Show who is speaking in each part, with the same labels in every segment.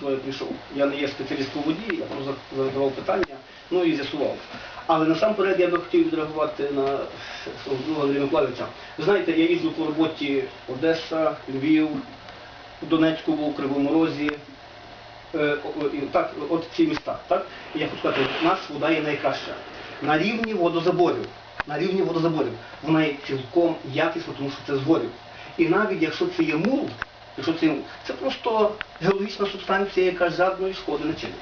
Speaker 1: чого я прийшов. Я не є спеціаліст по воді, я просто задавав питання, ну і з'ясував. Але насамперед я би хотів відреагувати на друга Андрія Миколаївича. Ви знаєте, я їжджу по роботі Одеса, Львів, Донецьку Кривому Розі. Е, Так, от ці міста. Так? І я хочу сказати, у нас вода є найкраща. На рівні водозаборів. На рівні водозаборів. Вона є цілком якісна, тому що це з горів. І навіть якщо це є мул, якщо це, це просто геологічна субстанція, яка жодної шкоди не чинить.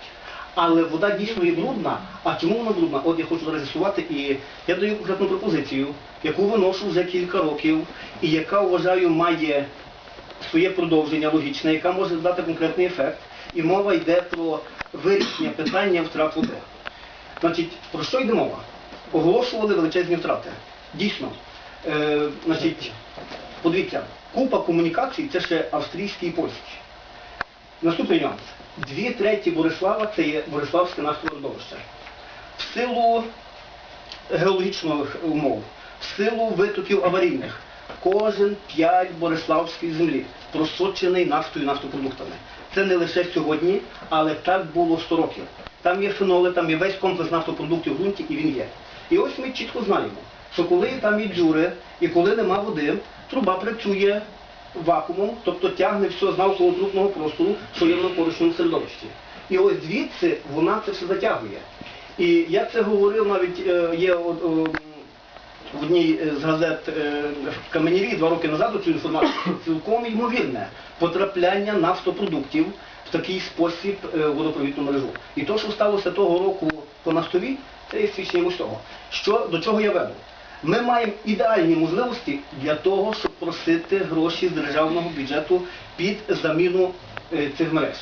Speaker 1: Але вода дійсно є брудна. А чому вона брудна? От я хочу зараз і я даю конкретну пропозицію, яку виношу вже кілька років, і яка, вважаю, має своє продовження логічне, яка може дати конкретний ефект. І мова йде про вирішення питання втрат води. Значить, про що йде мова? Оголошували величезні втрати. Дійсно. Е, значить, подивіться, купа комунікацій це ще австрійські і польські. Наступний нюанс. Дві треті Борислава це є Бориславське нафтовидовище. В силу геологічних умов, в силу витоків аварійних, кожен п'ять Бориславської землі просочений нафтою і нафтопродуктами. Це не лише сьогодні, але так було 100 років. Там є феноли, там є весь комплекс нафтопродуктів в ґрунті, і він є. І ось ми чітко знаємо, що коли там є джури і коли нема води, труба працює вакуумом, тобто тягне все з навколотрупного простору, що є в навколишньому середовищі. І ось звідси вона це все затягує. І я це говорив навіть е, є е, в одній з газет е, в Каменірі два роки назад цю інформацію цілком ймовірне потрапляння нафтопродуктів в такий спосіб водопровідну мережу. І то, що сталося того року по нафтовій, це є свідченням ось того. Що, до чого я веду? Ми маємо ідеальні можливості для того, щоб просити гроші з державного бюджету під заміну е, цих мереж.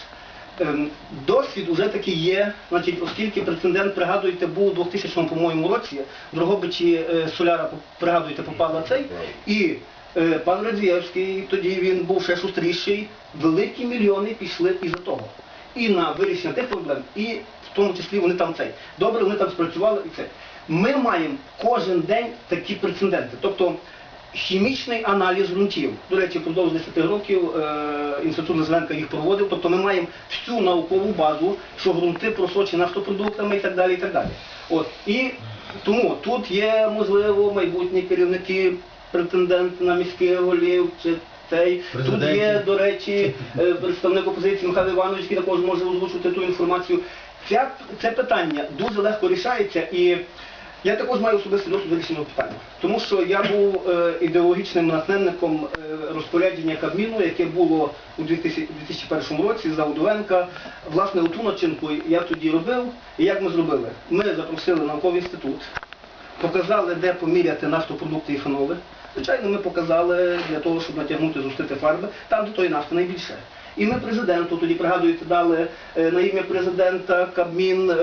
Speaker 1: Ем, Досвід уже такий є, значить, оскільки прецедент, пригадуєте, був у 2000 по-моєму році, Дрогобичі е, Соляра, пригадуєте, попала цей, і е, пан Радзієвський, тоді він був ще шустріший, великі мільйони пішли із-за того. І на вирішення тих проблем, і в тому числі вони там цей. Добре, вони там спрацювали і це. Ми маємо кожен день такі прецеденти. Тобто хімічний аналіз ґрунтів. До речі, впродовж 10 років е, інститут Незеленка їх проводив. Тобто ми маємо всю наукову базу, що ґрунти просочені нафтопродуктами і так далі. І так далі. От. І тому тут є, можливо, майбутні керівники, претенденти на міських голів чи цей. Тут є, до речі, е, представник опозиції Михайло Іванович, який також може озвучити ту інформацію. Ця, це питання дуже легко рішається і я також маю особистий досвід вирішення питання. Тому що я був е, ідеологічним натхненником е, розпорядження Кабміну, яке було у 2000 2001 році за Удовенка. Власне, ту начинку я тоді робив. І як ми зробили? Ми запросили науковий інститут, показали, де поміряти нафтопродукти і феноли. Звичайно, ми показали для того, щоб натягнути, зустріти фарби, там, де тої нафти найбільше. І ми президенту, тоді пригадуєте, дали е, на ім'я президента Кабмін, е,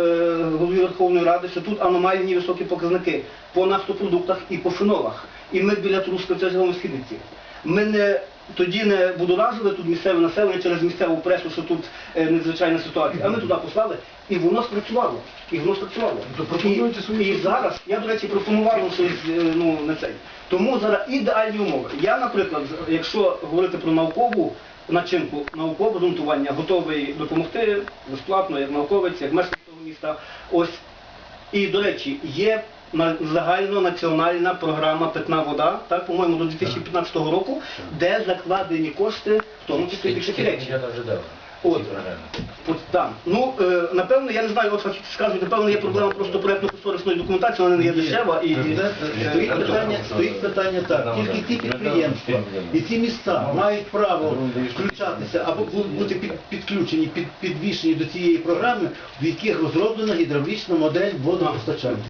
Speaker 1: голові Верховної Ради, що тут аномальні високі показники по нафтопродуктах і по фенолах. І ми біля Трускавця це в східниці. Ми не тоді не будоражили тут місцеве населення через місцеву пресу, що тут е, надзвичайна ситуація. А ми туди послали, і воно спрацювало. І воно спрацювало.
Speaker 2: То пропонуйте
Speaker 1: і,
Speaker 2: свої
Speaker 1: і зараз, я, до речі, пропонував щось, е, ну, не цей. Тому зараз ідеальні умови. Я, наприклад, з- якщо говорити про наукову начинку, наукове ґрунтування, готовий допомогти безплатно, як науковець, як мешканець цього міста. Ось і, до речі, є на- загальнонаціональна програма Питна вода, так, по-моєму, до 2015 року, де закладені кошти, в тому числі під речі. От. От, так. Ну, е, напевно, я не знаю, от фахівці скажуть, напевно, є проблема просто проєктно-кошторисної документації, вона не є дешева. І,
Speaker 3: Стоїть питання, стоїть питання так, тільки ті підприємства і ті міста мають право включатися або бу- бути під, підключені, під, підвішені до цієї програми, в яких розроблена гідравлічна модель водопостачання.